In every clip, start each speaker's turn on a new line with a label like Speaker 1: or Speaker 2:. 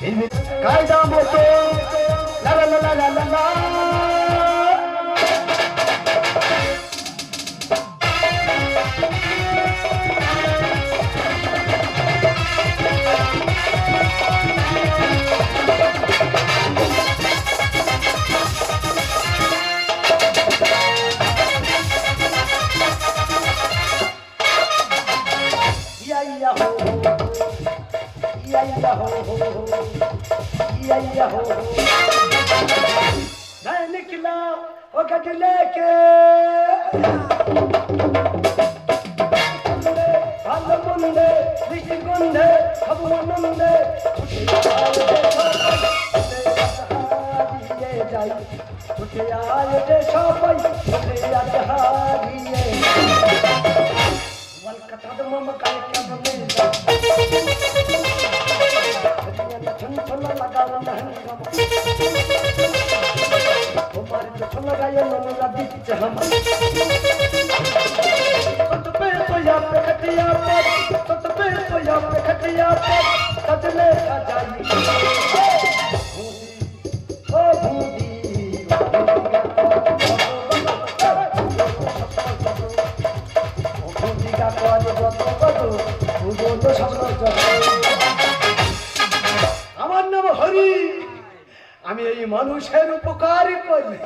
Speaker 1: কায়দা মতো লা লা লা লা লা मैं निकला वक्त लेके फल मुंडे ऋषि गुंडे खबू मुंडे যাই ছুটে আয় রে সবাই ছুটে আজ হারিয়ে কলকাতা তো মামা কাল আমার নাম হরি। আমি এই মানুষের উপকার করি।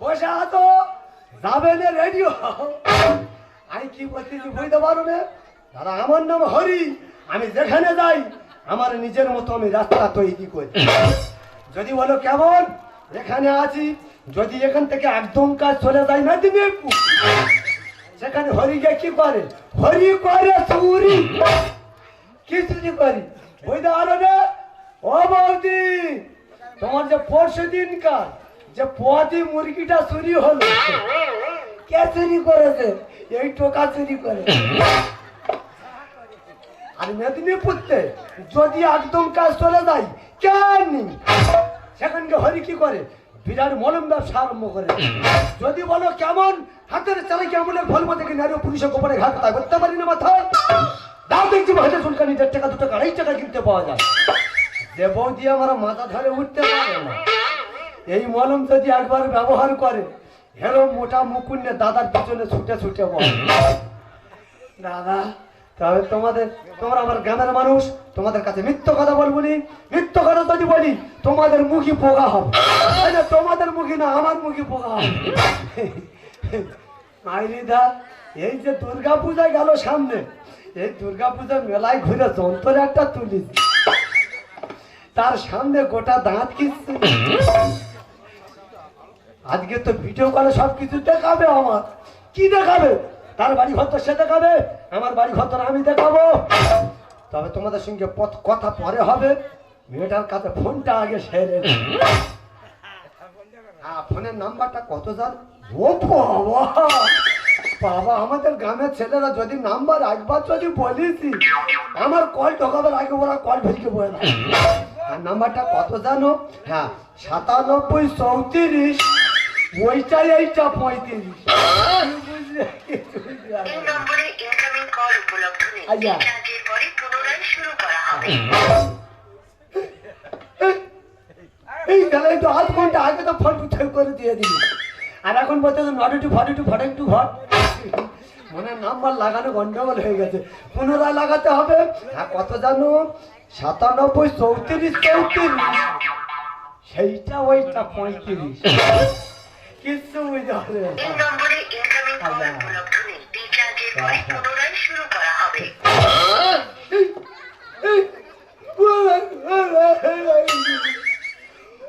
Speaker 1: বসে যাবে না রেডিও আমি কি বলতেছি বুঝতে পারো না? আমার নাম হরি। আমি যেখানে যাই, আমার নিজের মতো আমি রাস্তা তৈরি করি। যদি বলো কেমন? এখানে আছি, যদি এখান থেকে একদম কাজ চলে যায় না দিনে সেখানে হরি গিয়ে কি করে? হরি করে চুরি। কি চুরি করি? বুঝতে পারো না? ও বৌদি তোমার যে পরশু দিনকার যে পদি মুরগিটা চুরি হলো, কে চুরি করেছে? এই টোকা চুরি করে। আর মেদিনীপুরতে যদি একদম কাজ চলে যায় কেন সেখানকে হরি কি করে? বিরাট মলম ব্যবসা আরম্ভ করে। যদি বলো কেমন, হাতের চালে কেমন ভলবো থেকে নারী পুলিশে গোপনে ঘাট করতে পারি না মাথায় দাও দেখছি ভাইটা চুলকানি, দেড় টাকা, দু টাকা, আড়াই টাকা কিনতে পাওয়া যায়। যে বৌদি আমার মাথা ধরে উঠতে পারে না। এই মলম যদি একবার ব্যবহার করে হেরো মোটা মুকুন্নে দাদার পিছনে ছুটে ছুটে বলে। দাদা তবে তোমাদের, তোমরা আমার গ্রামের মানুষ, তোমাদের কাছে মিথ্য কথা বলব নি? মিথ্য কথা যদি বলি, তোমাদের মুখি পোকা হবে। তোমাদের মুখি না, আমার মুখি পোকা হবে। এই যে দুর্গা পূজা গেল সামনে, এই দুর্গা পূজা মেলায় ঘুরে যন্ত্র একটা তুলিস তার সামনে গোটা দাঁত কিচ্ছে আজকে তো ভিডিও কলে সব কিছু দেখাবে আমার। কি দেখাবে? তার বাড়ি ঘর তো সে দেখাবে, আমার বাড়ি ঘর তো আমি দেখাবো। তবে তোমাদের সঙ্গে পথ- কথা পরে হবে। মেয়েটার কাছে ফোনটা আগে সেরে ফোনের নাম্বারটা কত জান? ও বাবা! বাবা, আমাদের গ্রামের ছেলেরা যদি নাম্বার একবার যদি বলিছি আমার কল ঢোকাবার আগে ওরা কল ভেঙে বলে না। আর নাম্বারটা কত জানো? হ্যাঁ সাতানব্বই চৌত্রিশ ওইটা এইটা পঁয়ত্রিশ।
Speaker 2: এই
Speaker 1: আচ্ছা।
Speaker 2: রিচার্জের পরে পুনরায় শুরু করা হবে।
Speaker 1: এই গেলে তো আধ ঘণ্টা আগে তো উঠে করে দিয়ে দিলি। আর এখন বলতে not two forty two forty two ঘর মনে হয় নাম্বার লাগানো গন্ডগোল হয়ে গেছে। পুনরায় লাগাতে হবে। হ্যাঁ কত জানো? সাতানব্বই চৌত্রিশ চৌত্রিশ সেইটা ওইটা পঁয়ত্রিশ। কিচ্ছু বুঝতে
Speaker 2: এই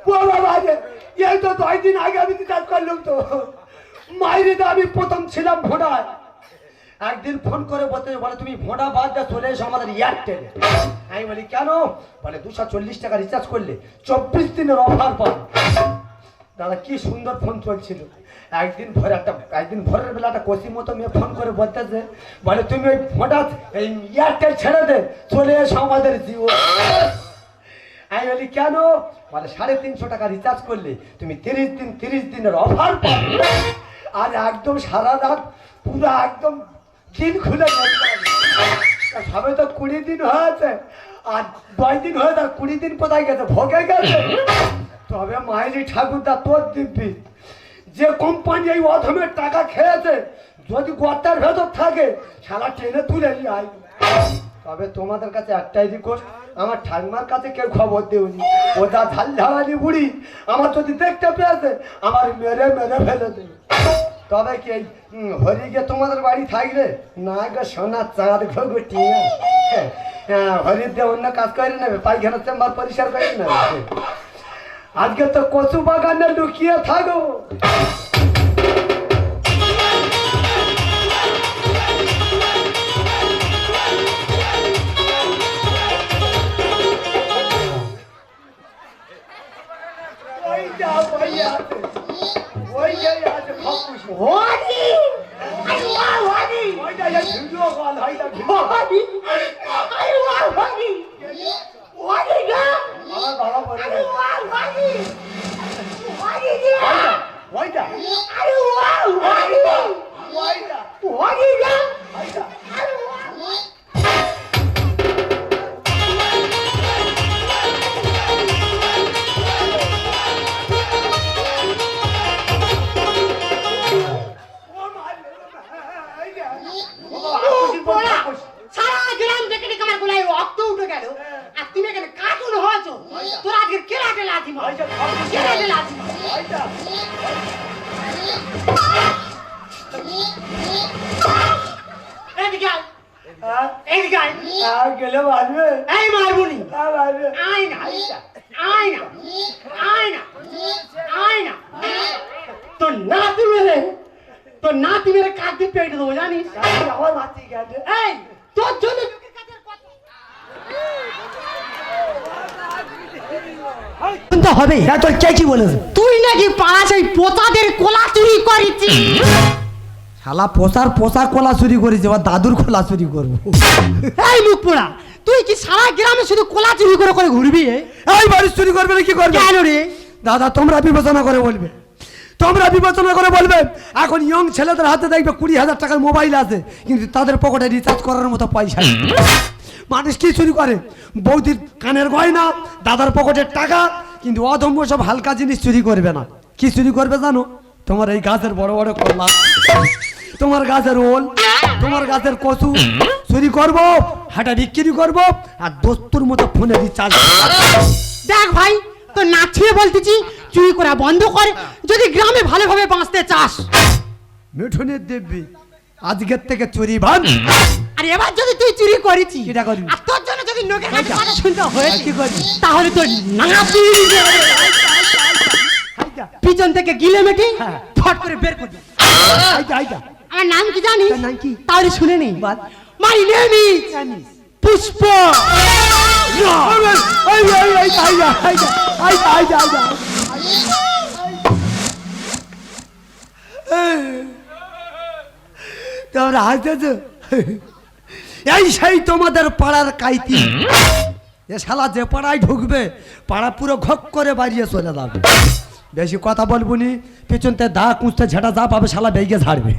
Speaker 1: বাবা বাজে এই তো দশ দিন আগে আমি রিচার্জ করলাম তো। মাইরে তো আমি প্রথম ছিলাম ভোটার। একদিন ফোন করে বলতে, বলে, তুমি ভোটা বাদ দিয়ে চলে এসো আমাদের এয়ারটেলে আমি বলি, কেন? বলে, দুশো চল্লিশ টাকা রিচার্জ করলে চব্বিশ দিনের অফার পাবে। দাদা, কি সুন্দর ফোন চলছিল। একদিন ভোরে একটা, একদিন ভোরের বেলা একটা কষি মতো মেয়ে ফোন করে বলতেছে, বলে, তুমি ওই ফোনটা এই এয়ারটেল ছেড়ে দে, চলে এসো আমাদের জিও। আমি বলি, কেন? বলে, সাড়ে তিনশো টাকা রিচার্জ করলে তুমি তিরিশ দিন, তিরিশ দিনের অফার পাবে। আর একদম সারা রাত পুরো একদম দিন খুলে সবে তো কুড়ি দিন হয়েছে, আর দশ দিন হয়েছে, আর কুড়ি দিন কোথায় গেছে? ভোগে গেছে। তবে মাইলি ঠাকুরদা তোর দিব্যি, যে কোম্পানি এই অধমের টাকা খেয়েছে, যদি গর্তার ভেতর থাকে সারা ট্রেনে তুলে নিয়ে আয়। তবে তোমাদের কাছে একটাই রিকোয়েস্ট আমার ঠাকুমার কাছে কেউ খবর দেওনি। ও যা ঝাল ঝালানি বুড়ি, আমার যদি দেখতে পেয়েছে, আমার মেরে মেরে ফেলে দেবে। তবে কি হরিকে তোমাদের বাড়ি থাকবে না গো সোনা, চাঁদ গো হ্যাঁ হরির দিয়ে অন্য কাজ করে নেবে পায়খানা চেম্বার পরিষ্কার করে নেবে। আজকে তো কচু বাগানে লুকিয়ে থাকো। খপুস
Speaker 3: হরি আরে ওয়া হরি
Speaker 1: ওই যা এই ভিডিও কল হয় না মারবে
Speaker 3: এই মারবুনি
Speaker 1: আর মারবে
Speaker 3: আয় না আয় না আয় না আয় না তোর নাতি মেরে তোর নাতি মেরে কাঁদতে পেটে দেবো জানিস?
Speaker 1: আমার গেছে
Speaker 3: এই তোর জন্য হবে?
Speaker 1: হ্যাঁ তোর কে কি বলেছে।
Speaker 3: তুই নাকি পাড়া সেই পোতাদের কোলা চুরি করেছিস?
Speaker 1: শালা পোষার পোষা কলা চুরি করেছে এবার দাদুর খোলা চুরি করব।
Speaker 3: এই মুখ পোড়া তুই কি সারা গ্রামে শুধু কোলা চুরি করে করে ঘুরবি?
Speaker 1: এই বাড়ি চুরি করবে কি করবে?
Speaker 3: কেন রে?
Speaker 1: দাদা তোমরা বিবেচনা করে বলবে। তোমরা বিবেচনা করে বলবে এখন ইয়ং ছেলেদের হাতে দেখবে কুড়ি হাজার টাকার মোবাইল আছে কিন্তু তাদের পকেটে রিচার্জ করার মতো পয়সা নেই। মানুষ কি চুরি করে? বৌদির কানের গয়না দাদার পকেটের টাকা কিন্তু অধম্য সব হালকা জিনিস চুরি করবে না। কি চুরি করবে জানো? তোমার এই গাছের বড় বড় কলা। তোমার গাছের ওল তোমার গাছের কচু চুরি করব হাটা বিক্রি করব আর দোস্তুর মতো ফোনে রিচার্জ
Speaker 3: দেখ ভাই তো নাচিয়ে বলতেছি চুরি করা বন্ধ কর যদি গ্রামে ভালোভাবে বাঁচতে চাস
Speaker 1: মিঠুনের দেবী আজকের থেকে চুরি ভান
Speaker 3: আর এবার যদি তুই চুরি করেছিস
Speaker 1: এটা করবি?
Speaker 3: আর তোর জন্য যদি লোকের কাছে কথা শুনতে হয়েছে
Speaker 1: কি করবি?
Speaker 3: তাহলে তোর নাতি পিছন থেকে গিলে মেটে
Speaker 1: হ্যাঁ।
Speaker 3: ফট করে বের করে দে।
Speaker 1: আইটা আইটা
Speaker 3: আমার নাম কি জানিস
Speaker 1: তোর নাম কি?
Speaker 3: তাহলে শুনে নি
Speaker 1: বল।
Speaker 3: মাই নেম ইজ পুষ্প
Speaker 1: তোমরা হাসতেছ এই সেই তোমাদের পাড়ার কাইতি এ শালা যে পাড়ায় ঢুকবে পাড়া পুরো ঘক করে বাড়িয়ে চলে যাবে বেশি কথা বলব নি পেছনতে দা কুঁচতে ঝেঁটা যা পাবে শালা বেগে ঝাড়বে।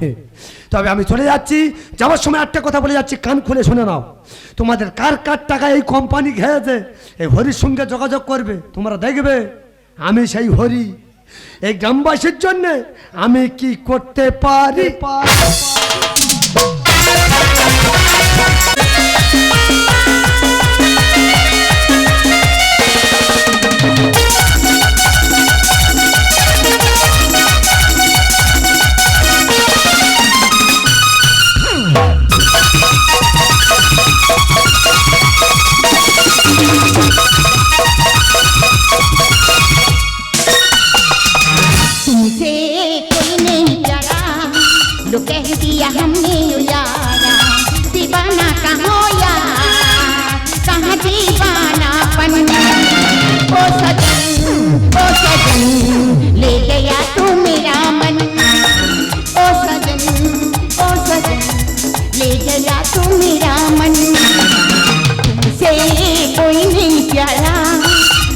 Speaker 1: তবে আমি চলে যাচ্ছি, যাওয়ার সময় একটা কথা বলে যাচ্ছি, কান খুলে শুনে নাও। তোমাদের কার কার টাকা এই কোম্পানি খেয়েছে? এই হরির সঙ্গে যোগাযোগ করবে, তোমরা দেখবে, আমি সেই হরি। এই গ্রামবাসীর জন্যে আমি কি করতে পারি?
Speaker 4: जो कह दिया हमने यारा दीवाना कहाँ यार? कहाँ दीवानापन ओ सजन ओ सजन, ले गया तू मेरा मन। ओ सजन ओ सजन, ले गया तू मेरा मन। तुमसे कोई नहीं प्यारा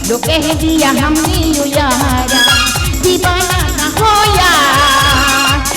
Speaker 4: जो कह दिया हमने यारा दीवाना कहो यार?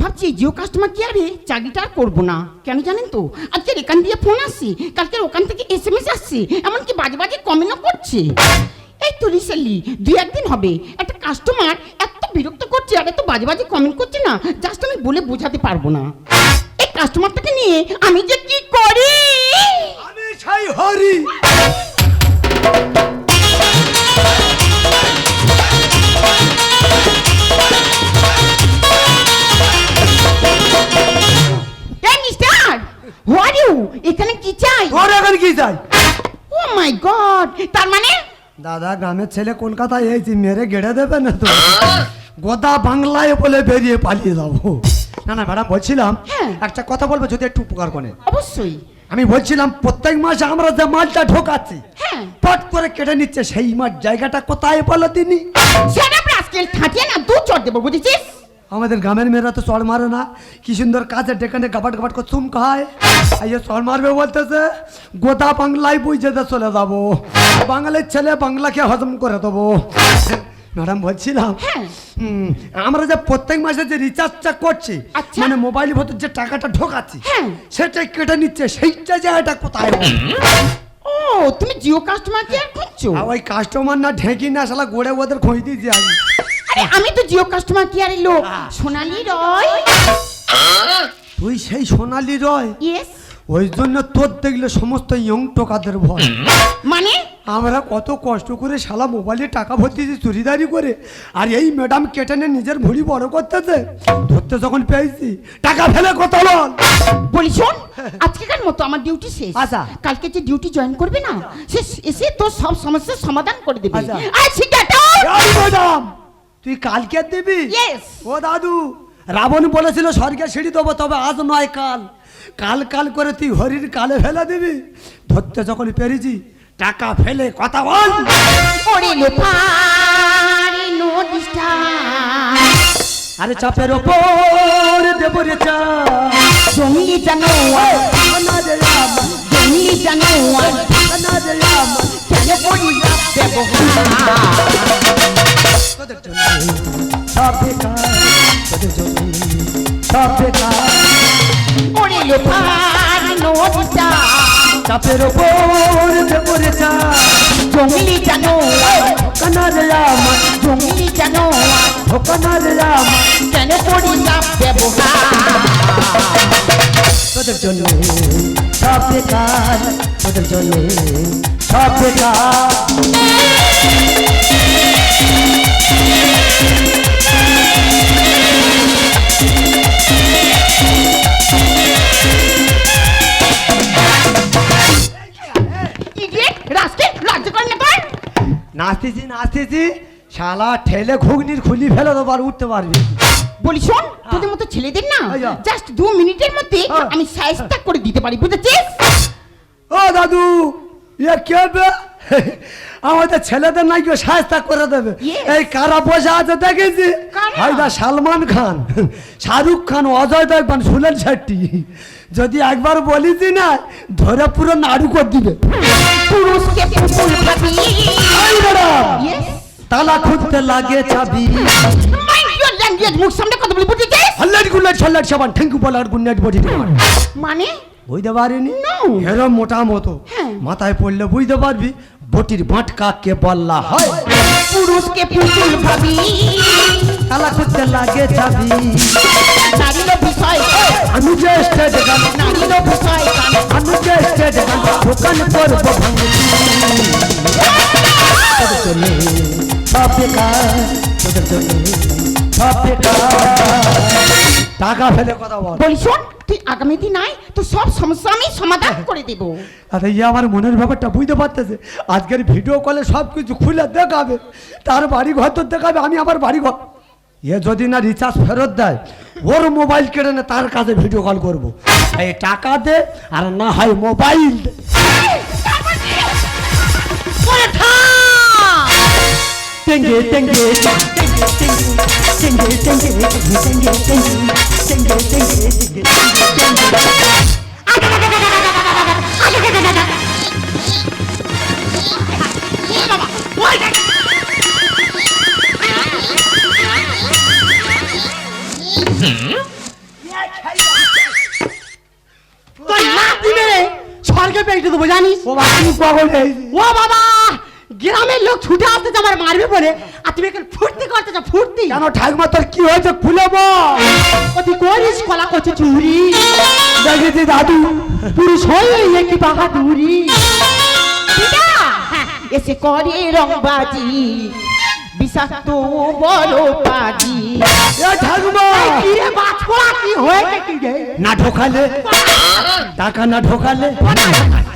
Speaker 4: ভাবছি জিও কাস্টমার কেয়ারে চাকরিটা আর করব না। কেন জানেন তো? আজকের এখান দিয়ে ফোন আসছে, কালকের ওখান থেকে এস এম এস আসছে, এমনকি বাজে বাজে কমেন্টও করছে। এই তো রিসেন্টলি দুই একদিন হবে, একটা কাস্টমার এত বিরক্ত করছে, আর এত বাজে বাজে কমেন্ট করছে না জাস্ট আমি বলে বোঝাতে পারব না। এই কাস্টমারটাকে নিয়ে আমি যে কি করি?
Speaker 1: আমি সেই হরি।
Speaker 4: ও মাই গড তার মানে?
Speaker 1: দাদা গ্রামের ছেলে কলকাতায় এইছি মেরে গেড়ে দেবে না তো? গোদা বাংলায় বলে বেরিয়ে পালিয়ে যাব। না না ম্যাডাম বলছিলাম
Speaker 4: হ্যাঁ।
Speaker 1: একটা কথা বলব যদি একটু উপকার করে।
Speaker 4: অবশ্যই।
Speaker 1: আমি বলছিলাম প্রত্যেক মাসে আমরা যে মালটা ঢোকাচ্ছি
Speaker 4: হ্যাঁ।
Speaker 1: পট করে কেটে নিচ্ছে সেই মাঠ জায়গাটা কোথায় বলো তিনি?
Speaker 4: সেটা ঠাটিয়ে না দু চড় দেবো বুঝেছিস?
Speaker 1: আমাদের গ্রামের মেয়েরা তো চড় মারে না। কি সুন্দর কাজে ডেকানে গাবাট গাবাট করে চুম খায়। যে চড় মারবে বলতেছে গোদা বাংলায় বুঝতে চলে যাব। বাঙালির ছেলে বাংলাকে হজম করে দেবো। ম্যাডাম বলছিলাম
Speaker 4: হ্যাঁ।
Speaker 1: আমরা যে প্রত্যেক মাসে যে রিচার্জটা করছি
Speaker 4: আচ্ছা।
Speaker 1: মানে মোবাইল ভেতর যে টাকাটা ঢোকাচ্ছি সেটা কেটে নিচ্ছে সেইটা জায়গাটা কোথায়?
Speaker 4: ও তুমি জিও কাস্টমার কেয়ার খুঁজছো
Speaker 1: আর ওই কাস্টমার না ঢেঁকি না শালা গোড়ে ওদের খোঁজ দিয়েছি আমি
Speaker 4: আরে আমি তো জিও কাস্টমার কেয়ারের লোক। সোনালি রয়?
Speaker 1: তুই সেই সোনালি রয়?
Speaker 4: ইয়েস
Speaker 1: ওই জন্য তোর দেখলে সমস্ত ইয়ং টোকাদের ভয়।
Speaker 4: মানে?
Speaker 1: আমরা কত কষ্ট করে শালা মোবাইলে টাকা ভর্তি দিয়ে চুরিদারি করে আর এই ম্যাডাম কেটে নিয়ে নিজের ভুড়ি বড় করতেছে ধরতে যখন পেয়েছি টাকা ফেলে কত বল।
Speaker 4: বলি শোন আজকেকার মতো আমার ডিউটি শেষ।
Speaker 1: আচ্ছা।
Speaker 4: কালকে যে ডিউটি জয়েন করবে না সে এসে তোর সব সমস্যার সমাধান করে দেবে।
Speaker 1: আচ্ছা। ম্যাডাম তুই কালকে দিবি. ও দাদু রাবণ বলেছিল স্বর্গে সিঁড়ি দেবো তবে আজ নয় কাল। কাল কাল করে তুই হরির কালে ফেলে দিবি। ধরতে যখন পেরেছি টাকা ফেলে কথা বল। আরে চাপের ওপর দেবো রে চা।
Speaker 4: জঙ্গলি জানোয়ার জঙ্গলি। কেন করি ব্যবহার
Speaker 1: সব বেকার তোদের জন্য সব বেকার
Speaker 4: ওরে লোপারে নদীটা
Speaker 1: চাপের ওপর দেবো রে চা
Speaker 4: জঙ্গলি জানোয়ার
Speaker 1: কানা রে আমার
Speaker 4: জঙ্গলি জানোয়ার
Speaker 1: ঠোকানা রে আমার
Speaker 4: কেন করি না ব্যবহার
Speaker 1: তোদের জন্য সব বেকার তোদের জন্য সব বেকার নাচতেছি নাচতেছি শালা ঠেলে ঘুগনির খুলি ফেলে দেবো আর উঠতে পারবি।
Speaker 4: বলি শোন তোদের মতো ছেলেদের না। জাস্ট দু মিনিটের মধ্যে
Speaker 1: হ্যাঁ।
Speaker 4: আমি সাইজটা করে দিতে পারি বুঝেছিস?
Speaker 1: ও দাদু ইয়ে কে আমাদের ছেলেদের নাকি করে দেবে। এই কারা বসে আছে দেখেছি? সালমান খান শাহরুখ খান অজয় দেবগান সুলেন শেট্টি। যদি একবার বলিছি না ধরে পুরো নাড়ু করে দিবে। তালা খুঁজতে লাগে চাবি।
Speaker 4: মুখ সামনে কথা বলি বুঝেছিস
Speaker 1: হল্লাট গুল্লাট সল্লাট সাবান থ্যাংক বলার গুন্নাট বডি
Speaker 4: মানে?
Speaker 1: বুঝতে পারিনি
Speaker 4: No.
Speaker 1: হেরম মোটা মতো। মাথায় পড়লে বুঝতে পারবি বটির বাঁট কাকে বললা হয়?
Speaker 4: পুরুষকে পুতুল ভাবি।
Speaker 1: তালা খুঁজতে লাগে চাবি।
Speaker 4: নারীর বিষয়।
Speaker 1: আমি যে স্টেজ গান।
Speaker 4: নারীর বিষয়
Speaker 1: আমি যে স্টেজ গান। দোকান করব ভাঙছি তোদের জন্য সব বেকার তোদের জন্য টাকা ফেলে কথা বল।
Speaker 4: বলি শোন তুই আগামী দিন আয় তো সব সমস্যা আমি সমাধান করে দেব।
Speaker 1: আরে ইয়ে আমার মনের ব্যাপারটা বুঝতে পারতেছে। আজকের ভিডিও কলে সব কিছু খুলে দেখাবে। তার বাড়ি ঘর তো দেখাবে আমি আমার বাড়ি ঘর এ যদি না রিচার্জ ফেরত দেয় ওর মোবাইল কেড়ে নে তার কাছে ভিডিও কল করব। এই টাকা দে আর না হয় মোবাইল দে!
Speaker 3: Dengue, dengue, dengue, dengue, dengue, dengue, dengue, স্বর্গে পেয়ে দেবো জানিস
Speaker 1: ও বাবা তুমি কখন
Speaker 3: পেয়েছি মারবে বলে আর তুমি এখানে ফুর্তি করতে চাও ফুর্তি।
Speaker 1: কেন ঠাকুমা তোর কি হয়েছে? খুলে বল।
Speaker 3: তুই করিস কলা করছে চুরি?
Speaker 1: দেখেছি দাদু
Speaker 3: পুরুষ হয়ে কি বাহাদুরি?
Speaker 4: এসে করে রংবাজি বিষাক্ত বড় পাজি
Speaker 1: ঠাকুমা!
Speaker 3: কি রে বাছড়া কি হয়েছে কি রে?
Speaker 1: না ঢোকালে টাকা না ঢোকালে।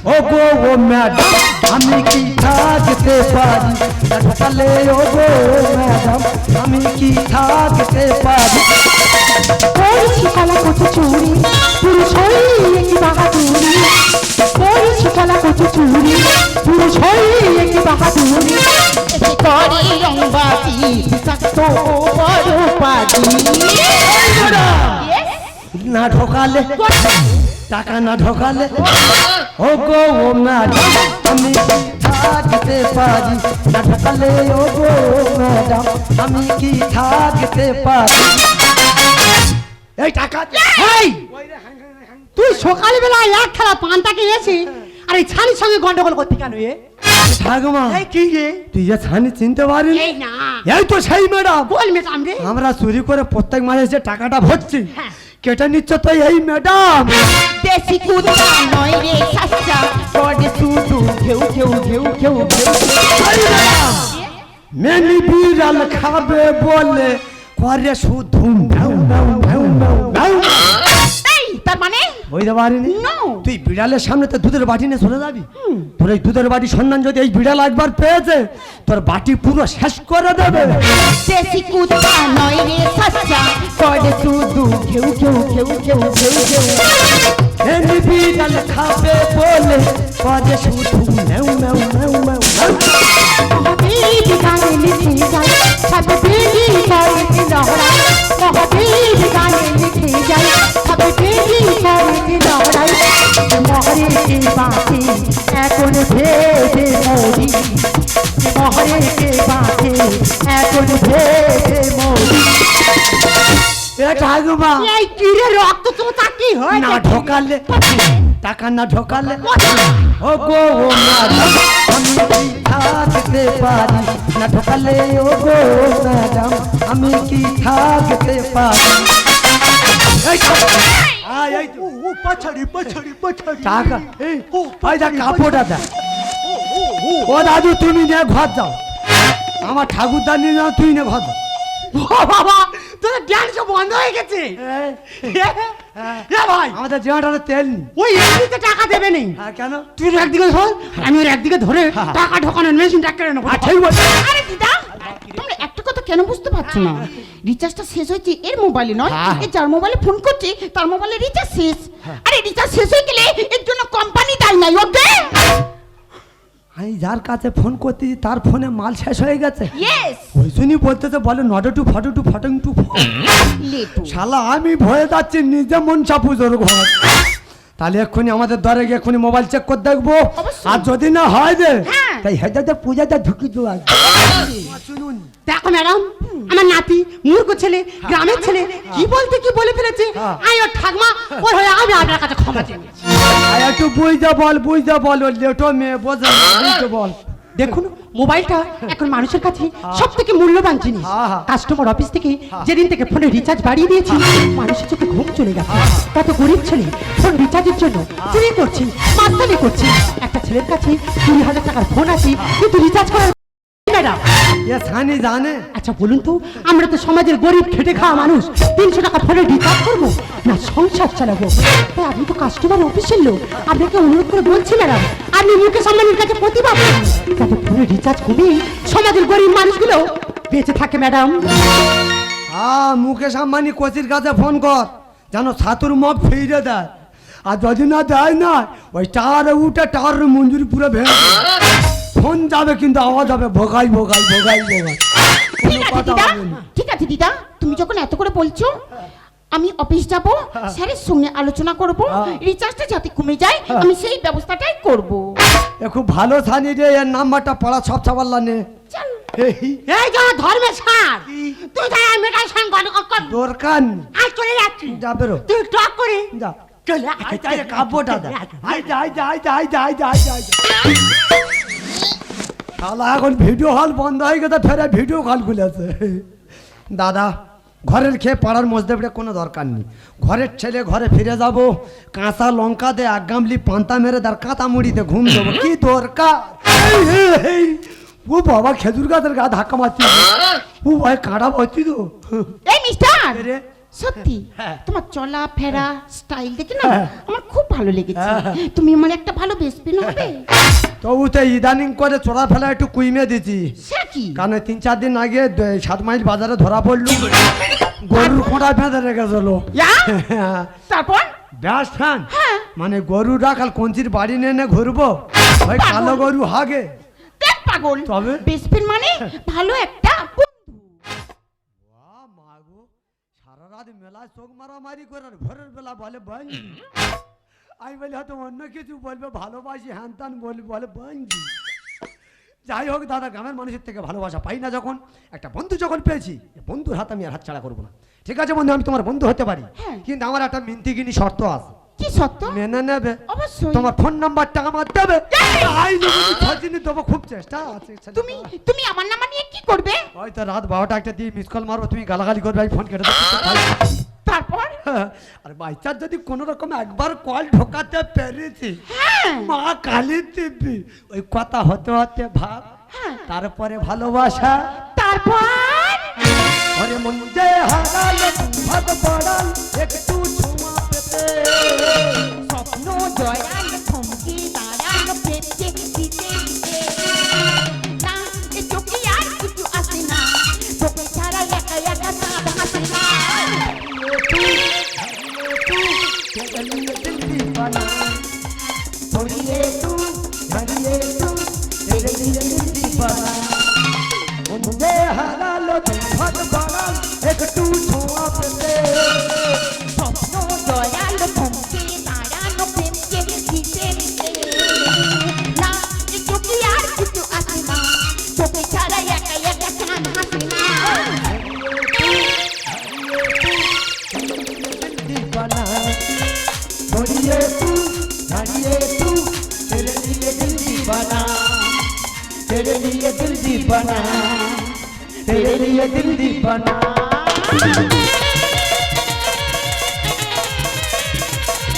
Speaker 1: ও গো ও ম্যাডাম আমি কি থাকতে পারি? না ঢোকালে ও গো ম্যাডাম আমি কি থাকতে পারি?
Speaker 3: করিস কলা করছে চুরি পুরুষ হয়ে কি বাহাদুরি। করিস কলা করছে চুরি পুরুষ হয়ে কি বাহাদুরি।
Speaker 4: করে রংবাজি বড় পাজি Yes?
Speaker 1: না ঢোকালে টাকা না ঢোকালে ও গো ও ম্যাডাম আমি থাকতে পারি? না ঢোকালে ও গো ম্যাডাম আমি কি থাকতে পারি? এই টাকা।
Speaker 3: তুই সকালবেলা এক খেলা পান্তাকে এসে আর এই ছানির সঙ্গে গন্ডগোল করতে কেন এ?
Speaker 1: ঠাকুমা
Speaker 3: কি রে
Speaker 1: তুই যে ছানি চিনতে পারিনি?
Speaker 3: এই
Speaker 1: তো সেই ম্যাডাম।
Speaker 3: বল রে।
Speaker 1: আমরা চুরি করে প্রত্যেক মাসে যে টাকাটা ভরছি
Speaker 3: হ্যাঁ।
Speaker 1: কেটে নিচ্ছ তো এই ম্যাডাম
Speaker 4: দেশি কুদা নয় রে সাচ্চা। করে শুধু ঘেউ ঘেউ ঘেউ ঘেউ ঘেউ
Speaker 1: মেনি বিড়াল খাবে বলে করে শুধু ভ্যাউ ভ্যাউ ভ্যাউ নাও
Speaker 4: তার মানে?
Speaker 1: বইতে পারিনি? তুই বিড়ালের সামনে তো দুধের বাটি নিয়ে চলে যাবি। তোর এই দুধের বাটি সন্ধান যদি এই বিড়াল একবার পেয়েছে তোর বাটি পুরো শেষ করে দেবে। বিড়াল খাবে বলে পদে শুধু
Speaker 3: মেউ মেউ মেউ মেউ সব বিড়ি গানে লিখে এখন ভেদে মরি মহরে কে এখন ভেদে মরি
Speaker 1: এ ঠাকুমা।
Speaker 3: এই কিরে রক্ত কি হয়
Speaker 1: না ঢোকালে টাকা না ঢোকালে ও গো ও আমি কি থাকতে পারি? না ঢোকালে ও গো ম্যাডাম আমি কি থাকতে পারি? এই টাকা নিয়ে আমার নিয়ে যাও তুই
Speaker 3: বাবা বন্ধ হয়ে গেছে ভাই
Speaker 1: আমাদের তেল
Speaker 3: টাকা দেবে নেই
Speaker 1: হ্যাঁ কেন
Speaker 3: তুই একদিকে ধর আমি ওর একদিকে ধরে টাকা ঢোকানোর মেশিনটা কেড়ে নেব
Speaker 1: ঠিক বলছি
Speaker 4: দিদা তোমরা একটা কথা কেন বুঝতে পারছ না? রিচার্জটা শেষ হয়েছে এর মোবাইলে নয়
Speaker 1: হ্যাঁ।
Speaker 4: এ যার মোবাইলে ফোন করছে তার মোবাইলে রিচার্জ শেষ। আরে রিচার্জ শেষ হয়ে গেলে এর জন্য কোম্পানি দায়ী নাই ওকে
Speaker 1: আমি যার কাছে ফোন করতেছি তার ফোনে মাল শেষ হয়ে গেছে। ওই জন্যই বলতেছে বলে not two photo two photo
Speaker 4: two
Speaker 1: শালা আমি ভয়ে যাচ্ছি নিজে মন চাপুজোর ঘর। তাহলে এক্ষুনি আমাদের দরে গিয়ে এক্ষুনি মোবাইল চেক করে দেখব। আর যদি না হয় যে
Speaker 4: হ্যাঁ।
Speaker 1: তাই হেদাতে পূজাতে ঢুকি দেওয়া শুনুন
Speaker 3: দেখো ম্যাডাম আমার নাতি মূর্খ ছেলে গ্রামের ছেলে কি বলতে কি বলে ফেলেছে?
Speaker 1: আয়
Speaker 3: আই ওর ঠাকমা ওর হয়ে আমি আপনার কাছে ক্ষমা চাই
Speaker 1: আয় একটু বুঝতে বল বুঝতে বল ওর লেটো মেয়ে বোঝা বল।
Speaker 3: দেখুন মোবাইলটা এখন মানুষের কাছে সব থেকে মূল্যবান জিনিস। কাস্টমার অফিস থেকে যেদিন থেকে ফোনের রিচার্জ বাড়িয়ে দিয়েছি মানুষের চোখে ঘুম চলে গেছে। কত গরিব ছেলে ফোন রিচার্জের জন্য চুরি করছে মাস্তানি করছে। একটা ছেলের কাছে কুড়ি হাজার টাকার ফোন আছে কিন্তু রিচার্জ করার ম্যাডাম
Speaker 1: এ সানি জানে।
Speaker 3: আচ্ছা বলুন তো আমরা তো সমাজের গরিব খেটে খাওয়া মানুষ। তিনশো টাকা ফোনে রিচার্জ করব? না সংসার চালাবো। তাই আপনি তো কাস্টমার অফিসের লোক। আপনাকে অনুরোধ করে বলছি ম্যাডাম আপনি মুখে সম্মানের কাছে প্রতিবাদ করুন। যাতে ফোনে রিচার্জ কমিয়ে সমাজের গরিব মানুষগুলো বেঁচে থাকে ম্যাডাম।
Speaker 1: হ্যাঁ মুকেশ আম্বানি কোচির কাছে ফোন কর। যেন ছাতুর মগ ফিরে দেয়। আর যদি না দেয় না ওই টাওয়ারে উঠে টাওয়ারের মঞ্জুরি পুরো ভেঙে। ফোন যাবে কিন্তু আওয়াজ হবে ভোগাই ভোগাই ভোগাই ভোগাই।
Speaker 4: ঠিক আছে
Speaker 1: কথা
Speaker 4: দিদা। ঠিক আছে দিদা। তুমি যখন এত করে বলছো আমি অফিস যাব স্যারের সঙ্গে আলোচনা করব
Speaker 1: হ্যাঁ।
Speaker 4: রিচার্জটা যাতে কমে যায় আমি সেই ব্যবস্থাটাই করব।
Speaker 1: খুব ভালো ছানি রে এর নাম্বারটা পড়া সব ছাপাল্লা নে।
Speaker 4: চল।
Speaker 1: এই।
Speaker 5: এই যা ধর্মে ছাড় তুই যা আমি মেয়েটার সঙ্গে গল্প কর।
Speaker 1: দরকার।
Speaker 5: আজ চলে যাচ্ছি।
Speaker 1: যাবে রো
Speaker 5: তুই টক করে।
Speaker 1: যা।
Speaker 5: চলে
Speaker 1: আই তাই কাব্যটা দে আই যা আই যা আই যা আই যা আই যা আই যা আই যা। শালা এখন ভিডিও হল বন্ধ হয়ে গেছে ফেরে ভিডিও হল খুলেছে। দাদা ঘরের খেয়ে পাড়ার বেড়ে কোনো দরকার নেই। ঘরের ছেলে ঘরে ফিরে যাব কাঁচা লঙ্কা দে এক গামলি পান্তা মেরে তার কাঁচা মুড়িতে ঘুম দেবো। কি দরকার? ও বাবা খেজুর গাছের গা ধাক্কা মারছি ও ভাই কাঁটা ভর্তি তো।
Speaker 4: এই মিস্টার? সত্যি?
Speaker 1: হ্যাঁ।
Speaker 4: তোমার চলা ফেরা স্টাইল দেখে না
Speaker 1: হ্যাঁ।
Speaker 4: আমার খুব ভালো লেগেছে।
Speaker 1: হ্যাঁ।
Speaker 4: তুমি আমার একটা ভালো বেসপিন হবে।
Speaker 1: তবু তো ইদানিং করে চোরা ফেলা একটু কুইমে দিছি। কারণ তিন চার দিন আগে সাত মাইল বাজারে ধরা পড়ল। গরুর খোঁড়া বেঁধে রেখেছিল
Speaker 4: ইয়া? তারপর?
Speaker 1: ব্যাস ফ্যান। মানে গরুরা কাল কঞ্চির বাড়ি নিয়ে এনে ঘুরবো? ওই। কালো গরু হাগে।
Speaker 4: পাগল।
Speaker 1: তবে?
Speaker 4: বেসপিন মানে ভালো একটা বন্ধু
Speaker 1: সারা রাত মেলায় চোখ মারামারি করে আর ভোরের বেলা বলে বঞ্জি। আমি বলি হয়তো অন্য কিছু বলবে ভালোবাসি হ্যান তান বলবে। বলে বঞ্জি। যাই হোক দাদা গ্রামের মানুষের থেকে ভালোবাসা পাই না যখন। একটা বন্ধু যখন পেয়েছি বন্ধুর হাত আমি আর হাত ছাড়া করব না। ঠিক আছে বন্ধু আমি তোমার বন্ধু হতে পারি।
Speaker 4: হ্যাঁ।
Speaker 1: কিন্তু আমার একটা মিন্তিগিনি শর্ত আছে।
Speaker 4: কি সত্য?
Speaker 1: মেনে নেবে।
Speaker 4: অবশ্যই।
Speaker 1: তোমার ফোন নাম্বারটা আমার দেবে। আই যদি ছদিনই দেবো খুব চেষ্টা আছে
Speaker 4: তুমি তুমি আমার নাম্বার নিয়ে কি করবে?
Speaker 1: হয়তো রাত বারোটা একটা দিয়ে মিস কল মারবো তুমি গালাগালি করবে আমি ফোন কেটে দেবো
Speaker 4: তারপর?
Speaker 1: আর বাইচার যদি কোনো রকম একবার কল ঢোকাতে পেরেছি
Speaker 4: হ্যাঁ।
Speaker 1: মা কালী দিবি ওই কথা হতে হতে ভাব
Speaker 4: হ্যাঁ।
Speaker 1: তারপরে ভালোবাসা।
Speaker 4: তারপর?
Speaker 1: ওরে মন যে হারাল ভাগ পড়াল একটু ছোঁয়া।
Speaker 4: স্বপ্ন জয়ার থমকে দাঁড়ানো পেটে দিতে দিতে না এ চোখে আর কিছু আসে না চোখে ছাড়া একা একা চাঁদ হাসে না
Speaker 1: ছড়িয়ে তু ছড়িয়ে তু ধীরে ধীরে দীপানা উন্মে হারালো ভগবান একটু ছোঁয়া পেতে